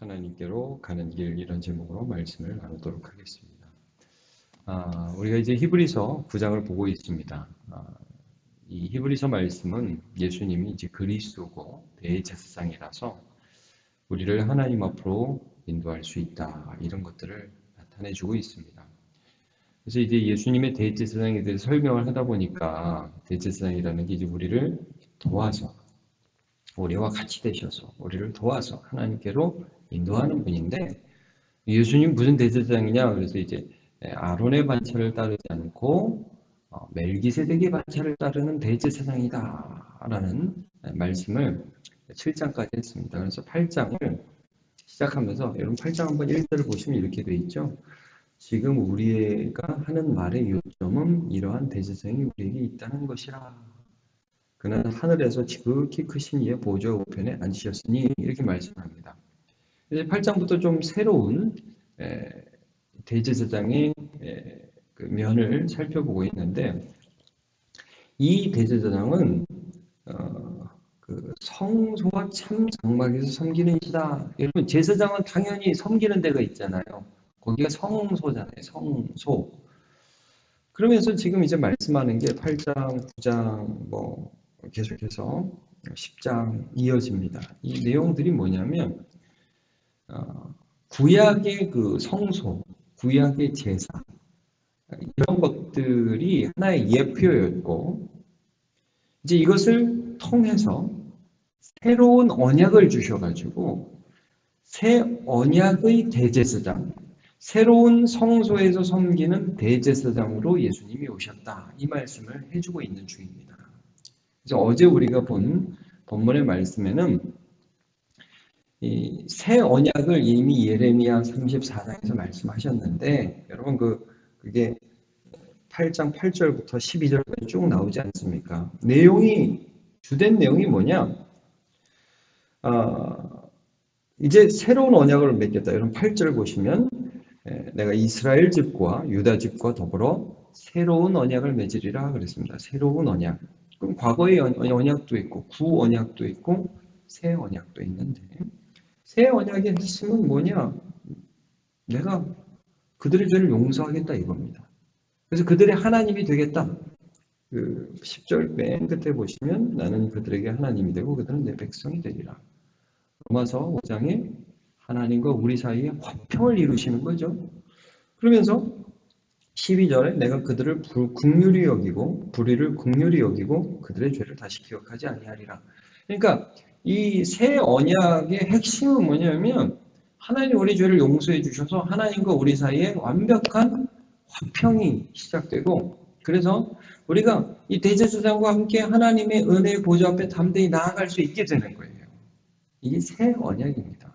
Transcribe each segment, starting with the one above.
하나님께로 가는 길 이런 제목으로 말씀을 나누도록 하겠습니다. 아, 우리가 이제 히브리서 9장을 보고 있습니다. 아, 이 히브리서 말씀은 예수님이 이제 그리스도고 대제사장이라서 우리를 하나님 앞으로 인도할 수 있다 이런 것들을 나타내주고 있습니다. 그래서 이제 예수님의 대제사장에 대해서 설명을 하다 보니까 대제사장이라는 게 이제 우리를 도와서 우리와 같이 되셔서 우리를 도와서 하나님께로 인도하는 분인데 예수님 무슨 대제사장이냐 그래서 이제 아론의 반차를 따르지 않고 어, 멜기세덱의 반차를 따르는 대제사장이다라는 말씀을 7장까지 했습니다. 그래서 8장을 시작하면서 여러분 8장 한번 1절을 보시면 이렇게 돼 있죠. 지금 우리가 하는 말의 요점은 이러한 대제사장이 우리에게 있다는 것이라. 그는 하늘에서 지극히 크신 이의 보좌 우편에 앉으셨으니 이렇게 말씀합니다. 이제 8장부터 좀 새로운 대제사장의 그 면을 살펴보고 있는데 이 대제사장은 어, 그 성소와 참 장막에서 섬기는 이다. 여러분 제사장은 당연히 섬기는 데가 있잖아요. 거기가 성소잖아요. 성소. 그러면서 지금 이제 말씀하는 게 8장, 9장 뭐 계속해서 10장 이어집니다. 이 내용들이 뭐냐면 어, 구약의 그 성소, 구약의 제사 이런 것들이 하나의 예표였고 이제 이것을 통해서 새로운 언약을 주셔가지고 새 언약의 대제사장, 새로운 성소에서 섬기는 대제사장으로 예수님이 오셨다 이 말씀을 해주고 있는 중입니다. 그래서 어제 우리가 본 본문의 말씀에는 새 언약을 이미 예레미야 34장에서 말씀하셨는데 여러분 그 그게 8장 8절부터 12절까지 쭉 나오지 않습니까? 내용이 주된 내용이 뭐냐? 어, 이제 새로운 언약을 맺겠다. 여러분 8절 보시면 내가 이스라엘 집과 유다 집과 더불어 새로운 언약을 맺으리라 그랬습니다. 새로운 언약. 그럼 과거의 언약도 있고 구 언약도 있고 새 언약도 있는데 새 언약의 핵심은 뭐냐? 내가 그들의 죄를 용서하겠다 이겁니다. 그래서 그들의 하나님이 되겠다. 그 10절 맨 끝에 보시면 나는 그들에게 하나님이 되고 그들은 내 백성이 되리라. 로마서 5장에 하나님과 우리 사이에 화평을 이루시는 거죠. 그러면서 12절에 내가 그들을 국률이 여기고 불의를 국률이 여기고 그들의 죄를 다시 기억하지 아니하리라. 그러니까 이 새 언약의 핵심은 뭐냐면 하나님 우리 죄를 용서해 주셔서 하나님과 우리 사이에 완벽한 화평이 시작되고 그래서 우리가 이 대제사장과 함께 하나님의 은혜의 보좌 앞에 담대히 나아갈 수 있게 되는 거예요. 이게 새 언약입니다.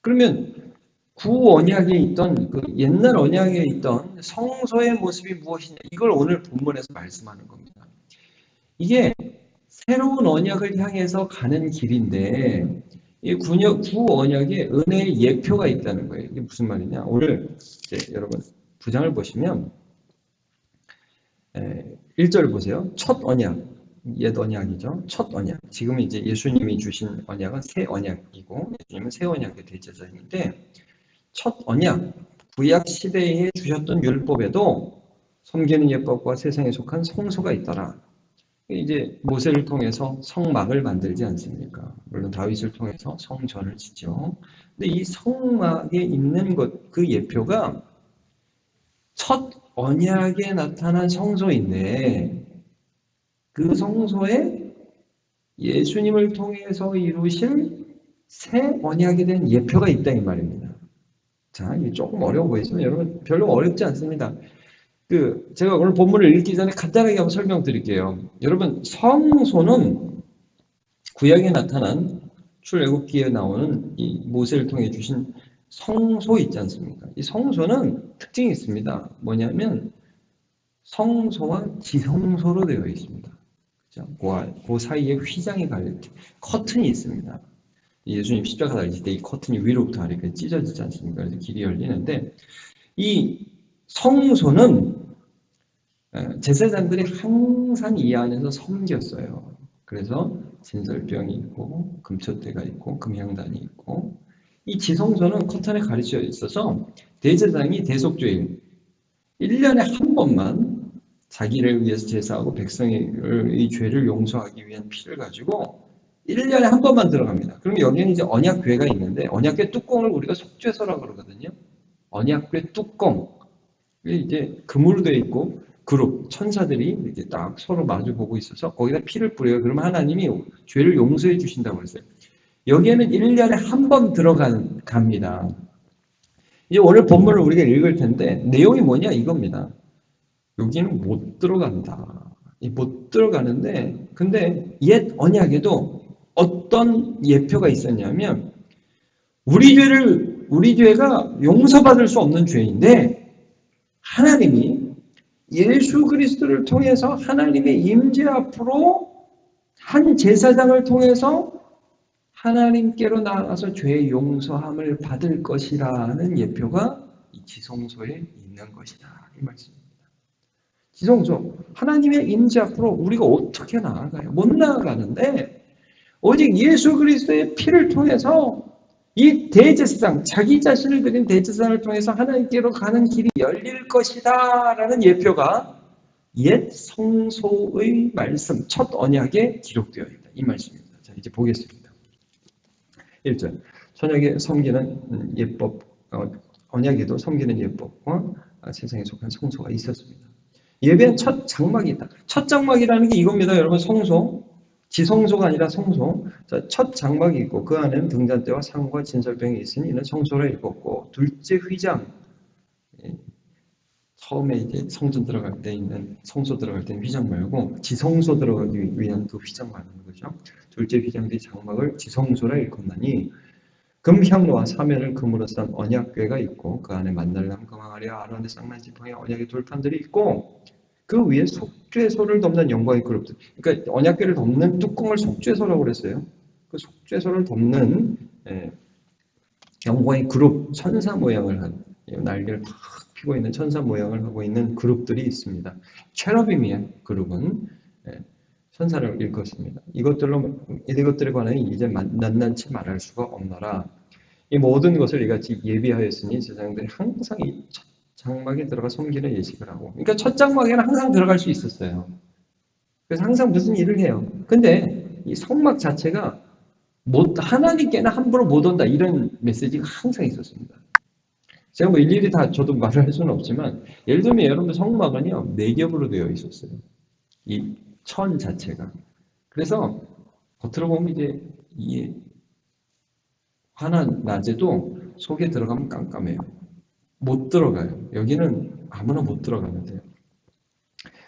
그러면 구 언약에 있던 그 옛날 언약에 있던 성소의 모습이 무엇이냐 이걸 오늘 본문에서 말씀하는 겁니다. 이게 새로운 언약을 향해서 가는 길인데 이 구역, 구 언약에 은혜의 예표가 있다는 거예요. 이게 무슨 말이냐? 오늘 여러분 부장을 보시면 1절 보세요. 첫 언약, 옛 언약이죠. 첫 언약. 지금 이제 예수님이 주신 언약은 새 언약이고 예수님은 새 언약의 대제자인데 첫 언약, 구약 시대에 주셨던 율법에도 섬기는 예법과 세상에 속한 성소가 있더라. 이제 모세를 통해서 성막을 만들지 않습니까? 물론 다윗을 통해서 성전을 짓죠. 근데 이 성막에 있는 것, 그 예표가 첫 언약에 나타난 성소인데 그 성소에 예수님을 통해서 이루신 새 언약에 대한 예표가 있다 이 말입니다. 자, 이게 조금 어려워 보이지만 여러분 별로 어렵지 않습니다. 그 제가 오늘 본문을 읽기 전에 간단하게 한번 설명드릴게요. 여러분 성소는 구약에 나타난 출애굽기에 나오는 이 모세를 통해 주신 성소 있지 않습니까? 이 성소는 특징이 있습니다. 뭐냐면 성소와 지성소로 되어 있습니다. 그, 그 사이에 휘장이 갈릴 때 커튼이 있습니다. 예수님 십자가 달리실 때이 커튼이 위로부터 아래까지 찢어지지 않습니까? 그래서 길이 열리는데 이 성소는 제사장들이 항상 이 안에서 섬겼어요. 그래서 진설병이 있고 금초대가 있고 금향단이 있고 이 지성소는 커튼에 가르쳐 있어서 대제사장이 대속죄일 1년에 한 번만 자기를 위해서 제사하고 백성의 죄를 용서하기 위한 피를 가지고 1년에 한 번만 들어갑니다. 그럼 여기는 이제 언약궤가 있는데 언약궤 뚜껑을 우리가 속죄소라고 그러거든요. 언약궤 뚜껑. 이게 금으로 되어 있고 그룹 천사들이 이렇게 딱 서로 마주 보고 있어서 거기다 피를 뿌려요. 그러면 하나님이 죄를 용서해 주신다고 했어요. 여기에는 1년에 한 번 들어갑니다. 이제 오늘 본문을 우리가 읽을 텐데 내용이 뭐냐 이겁니다. 여기는 못 들어간다. 못 들어가는데 근데 옛 언약에도 어떤 예표가 있었냐면 우리 죄를 우리 죄가 용서받을 수 없는 죄인데 하나님이 예수 그리스도를 통해서 하나님의 임재 앞으로 한 제사장을 통해서 하나님께로 나아가서 죄 용서함을 받을 것이라는 예표가 이 지성소에 있는 것이다 이 말씀입니다. 지성소 하나님의 임재 앞으로 우리가 어떻게 나아가요? 못 나아가는데 오직 예수 그리스도의 피를 통해서 이 대제사장, 자기 자신을 드린 대제사장을 통해서 하나님께로 가는 길이 열릴 것이다 라는 예표가 옛 성소의 말씀, 첫 언약에 기록되어 있다. 이 말씀입니다. 자, 이제 보겠습니다. 1절. 천약에 섬기는 예법, 어, 언약에도 섬기는 예법과 세상에 속한 성소가 있었습니다. 예배는 첫 장막이다. 첫 장막이라는 게 이겁니다. 여러분, 성소. 지성소가 아니라 성소. 자, 첫 장막이 있고 그 안에는 등잔대와 상과 진설병이 있으니 이는 성소라 읽었고 둘째 휘장 예, 처음에 이제 성전 들어갈 때 있는 성소 들어갈 때는 휘장 말고 지성소 들어가기 위한 그 휘장 말하는 거죠. 둘째 휘장 뒤 장막을 지성소라 일컫나니 금향로와 사면을 금으로 싼 언약궤가 있고 그 안에 만날람 금항아리와 아론의 쌍난 지팡이 언약의 돌판들이 있고 그 위에 속죄소를 덮는 영광의 그룹들. 그러니까 언약궤를 덮는 뚜껑을 속죄소라고 그랬어요. 그 속죄소를 덮는 예, 영광의 그룹 천사 모양을 한 날개를 탁 피고 있는 천사 모양을 하고 있는 그룹들이 있습니다. 체러빔이의 그룹은 예, 천사를 일컫습니다. 이것들로 이것들에 관해 이제 낱낱이 말할 수가 없노라. 이 모든 것을 이같이 예비하였으니 제사장들이 항상 이 장막에 들어가 섬기는 예식을 하고. 그러니까 첫 장막에는 항상 들어갈 수 있었어요. 그래서 항상 무슨 일을 해요. 근데 이 성막 자체가 못, 하나님께는 함부로 못 온다. 이런 메시지가 항상 있었습니다. 제가 뭐 일일이 다 저도 말을 할 수는 없지만, 예를 들면 여러분 성막은요, 네 겹으로 되어 있었어요. 이 천 자체가. 그래서 겉으로 보면 이제 이 환한 낮에도 속에 들어가면 깜깜해요. 못 들어가요. 여기는 아무나 못 들어가면 돼요.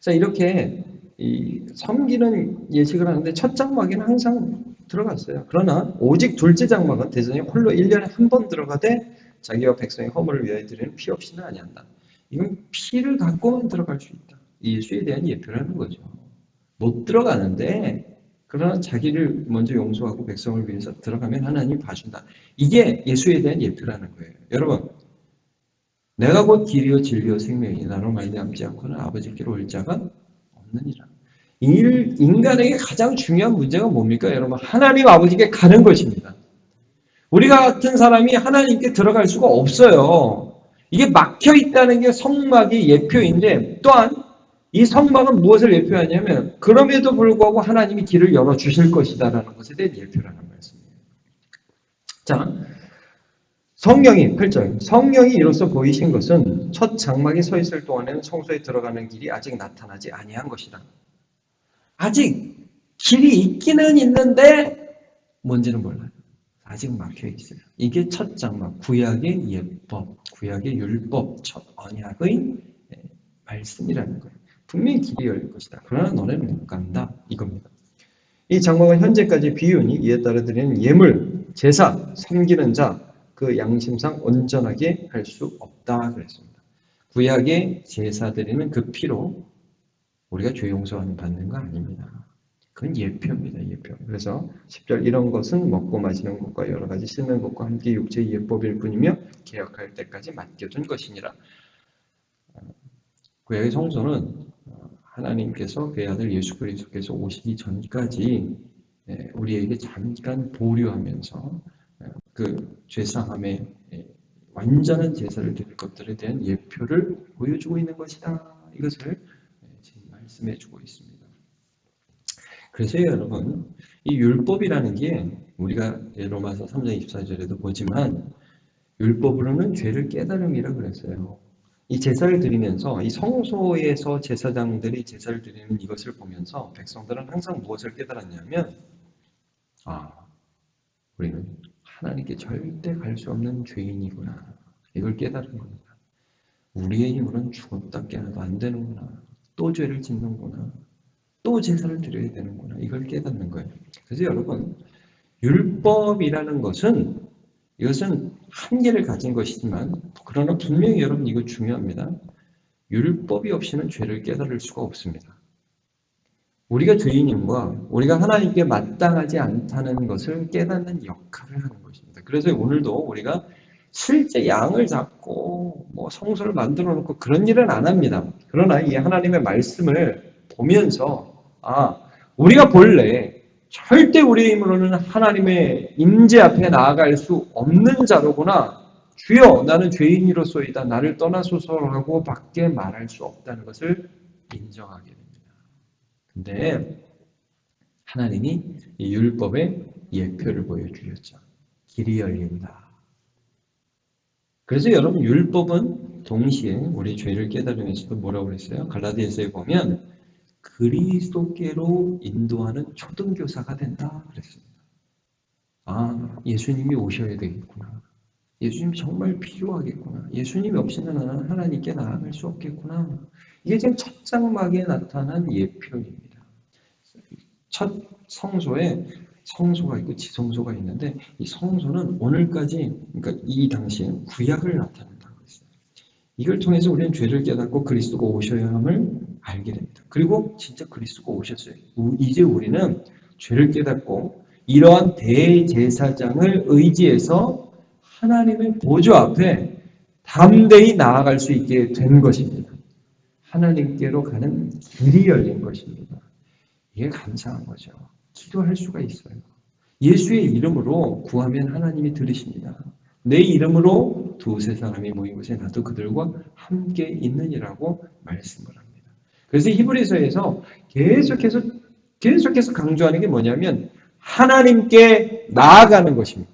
자, 이렇게 이 섬기는 예식을 하는데 첫 장막에는 항상 들어갔어요. 그러나 오직 둘째 장막은 대전이 홀로 1년에 한 번 들어가되 자기와 백성의 허물을 위하여 드리는 피 없이는 아니한다. 이건 피를 갖고만 들어갈 수 있다. 예수에 대한 예표라는 거죠. 못 들어가는데 그러나 자기를 먼저 용서하고 백성을 위해서 들어가면 하나님이 봐준다. 이게 예수에 대한 예표라는 거예요. 여러분 내가 곧 길이요 진리요 생명이 나로 말미암지 않고는 아버지께로 올 자가 없느니라. 일, 인간에게 가장 중요한 문제가 뭡니까? 여러분 하나님 아버지께 가는 것입니다. 우리가 같은 사람이 하나님께 들어갈 수가 없어요. 이게 막혀 있다는 게 성막의 예표인데 또한 이 성막은 무엇을 예표하냐면 그럼에도 불구하고 하나님이 길을 열어 주실 것이다라는 것에 대한 예표라는 말씀이에요. 자, 성령이 8절 성령이 이로써 보이신 것은 첫 장막에 서 있을 동안에는 성소에 들어가는 길이 아직 나타나지 아니한 것이다. 아직 길이 있기는 있는데 뭔지는 몰라요. 아직 막혀 있어요. 이게 첫 장막 구약의 예법, 구약의 율법, 첫 언약의 말씀이라는 거예요. 분명히 길이 열릴 것이다. 그러나 너네는 못 간다. 이겁니다. 이 장막은 현재까지 비윤이 이에 따라 드리는 예물, 제사, 섬기는 자, 그 양심상 온전하게 할 수 없다 그랬습니다. 구약의 제사 드리는 그 피로 우리가 죄 용서하는 받는 거 아닙니다. 그건 예표입니다. 예표. 그래서 10절 이런 것은 먹고 마시는 것과 여러 가지 씻는 것과 함께 육체의 예법일 뿐이며 개혁할 때까지 맡겨둔 것이니라. 구약의 성소는 하나님께서 그의 아들 예수 그리스도께서 오시기 전까지 우리에게 잠깐 보류하면서 그 죄사함의 예, 완전한 제사를 드릴 것들에 대한 예표를 보여주고 있는 것이다. 이것을 예, 말씀해 주고 있습니다. 그래서 여러분, 이 율법이라는 게 우리가 로마서 3장 24절에도 보지만 율법으로는 죄를 깨달음이라 그랬어요. 이 제사를 드리면서 이 성소에서 제사장들이 제사를 드리는 이것을 보면서 백성들은 항상 무엇을 깨달았냐면 아, 우리는 하나님께 절대 갈 수 없는 죄인이구나. 이걸 깨달은 겁니다. 우리의 힘으로는 죽었다 깨어나도 안 되는구나. 또 죄를 짓는구나. 또 제사를 드려야 되는구나. 이걸 깨닫는 거예요. 그래서 여러분, 율법이라는 것은 이것은 한계를 가진 것이지만 그러나 분명히 여러분 이거 중요합니다. 율법이 없이는 죄를 깨달을 수가 없습니다. 우리가 죄인임과 우리가 하나님께 마땅하지 않다는 것을 깨닫는 역할을 하는 것입니다. 그래서 오늘도 우리가 실제 양을 잡고 뭐 성소를 만들어 놓고 그런 일은 안 합니다. 그러나 이 하나님의 말씀을 보면서 아 우리가 본래 절대 우리의 힘으로는 하나님의 임재 앞에 나아갈 수 없는 자로구나. 주여 나는 죄인이로소이다. 나를 떠나소서라고 밖에 말할 수 없다는 것을 인정하게. 근데 하나님이 이 율법의 예표를 보여주셨죠. 길이 열린다. 그래서 여러분 율법은 동시에 우리 죄를 깨달으면서도 뭐라고 그랬어요? 갈라디아서에 보면 그리스도께로 인도하는 초등교사가 된다 그랬습니다. 아, 예수님이 오셔야 되겠구나. 예수님 정말 필요하겠구나. 예수님 없이는 나는 하나님께 나아갈 수 없겠구나. 이게 지금 첫 장막에 나타난 예표입니다. 첫 성소에 성소가 있고 지성소가 있는데 이 성소는 오늘까지 그러니까 이 당시에 구약을 나타낸다고 했어요. 이걸 통해서 우리는 죄를 깨닫고 그리스도가 오셔야 함을 알게 됩니다. 그리고 진짜 그리스도가 오셨어요. 이제 우리는 죄를 깨닫고 이러한 대제사장을 의지해서 하나님의 보조 앞에 담대히 나아갈 수 있게 된 것입니다. 하나님께로 가는 길이 열린 것입니다. 이게 감사한 거죠. 기도할 수가 있어요. 예수의 이름으로 구하면 하나님이 들으십니다. 내 이름으로 두세 사람이 모인 곳에 나도 그들과 함께 있느니라고 말씀을 합니다. 그래서 히브리서에서 계속해서 계속해서 강조하는 게 뭐냐면 하나님께 나아가는 것입니다.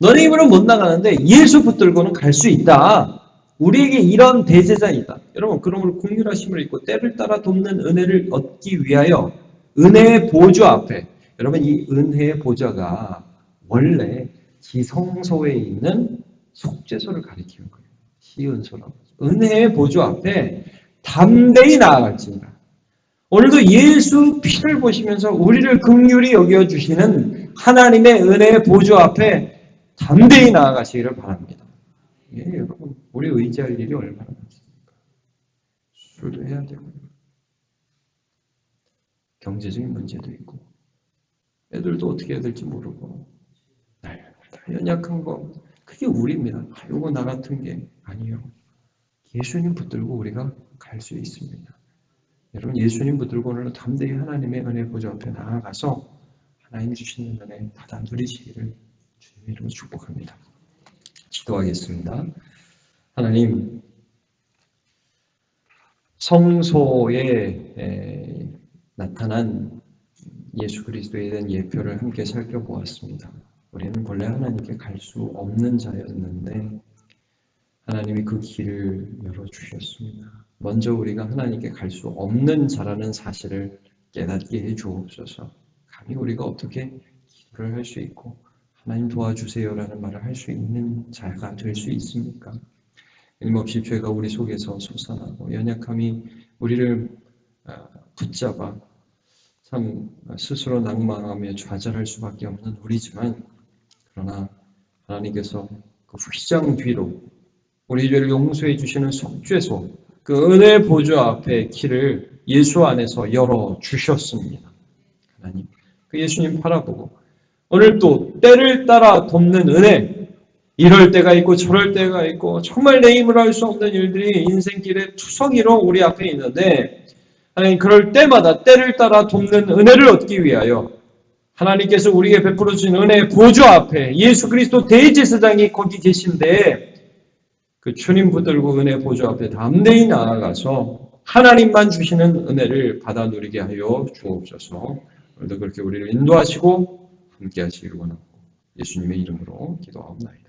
너네 힘으로 못 나가는데 예수 붙들고는 갈 수 있다. 우리에게 이런 대제사이 있다. 여러분, 그러므로 국률하심을 입고 때를 따라 돕는 은혜를 얻기 위하여 은혜의 보좌 앞에 여러분 이 은혜의 보좌가 원래 지성소에 있는 속죄소를 가리키는 거예요. 시은소라고. 은혜의 보좌 앞에 담대히 나아갈지니라. 오늘도 예수 피를 보시면서 우리를 극률이 여겨 주시는 하나님의 은혜의 보조 앞에 담대히 나아가시기를 바랍니다. 예, 여러분, 우리 의지할 일이 얼마나 많습니까? 술도 해야 되고요. 경제적인 문제도 있고, 애들도 어떻게 해야 될지 모르고, 연약한 거, 그게 우리입니다. 아, 요거 나 같은 게 아니요. 예수님 붙들고 우리가 갈 수 있습니다. 여러분 예수님 붙들고 오늘 담대히 하나님의 은혜 보좌 앞에 나아가서 하나님 주시는 은혜 받아 누리시기를 주님 이름으로 축복합니다. 기도하겠습니다. 하나님 성소에 나타난 예수 그리스도에 대한 예표를 함께 살펴보았습니다. 우리는 본래 하나님께 갈 수 없는 자였는데 하나님이 그 길을 열어주셨습니다. 먼저 우리가 하나님께 갈 수 없는 자라는 사실을 깨닫게 해 주옵소서. 감히 우리가 어떻게 기도를 할 수 있고 하나님 도와주세요라는 말을 할 수 있는 자가 될 수 있습니까? 일없이 죄가 우리 속에서 솟아나고 연약함이 우리를 아, 붙잡아 참 스스로 낭망하며 좌절할 수밖에 없는 우리지만 그러나 하나님께서 그 휘장 뒤로 우리 죄를 용서해 주시는 속죄소, 그 은혜 보좌 앞에 길을 예수 안에서 열어 주셨습니다. 하나님, 그 예수님 바라보고 오늘 또 때를 따라 돕는 은혜, 이럴 때가 있고 저럴 때가 있고 정말 내 힘으로 할 수 없는 일들이 인생길의 투성이로 우리 앞에 있는데 하나님 그럴 때마다 때를 따라 돕는 은혜를 얻기 위하여 하나님께서 우리에게 베풀어 주신 은혜의 보좌 앞에 예수 그리스도 대제사장이 거기 계신데 그 주님 붙들고 은혜 보좌 앞에 담대히 나아가서 하나님만 주시는 은혜를 받아 누리게 하여 주옵소서. 오늘도 그렇게 우리를 인도하시고 함께 하시기를 원하고 예수님의 이름으로 기도하옵나이다.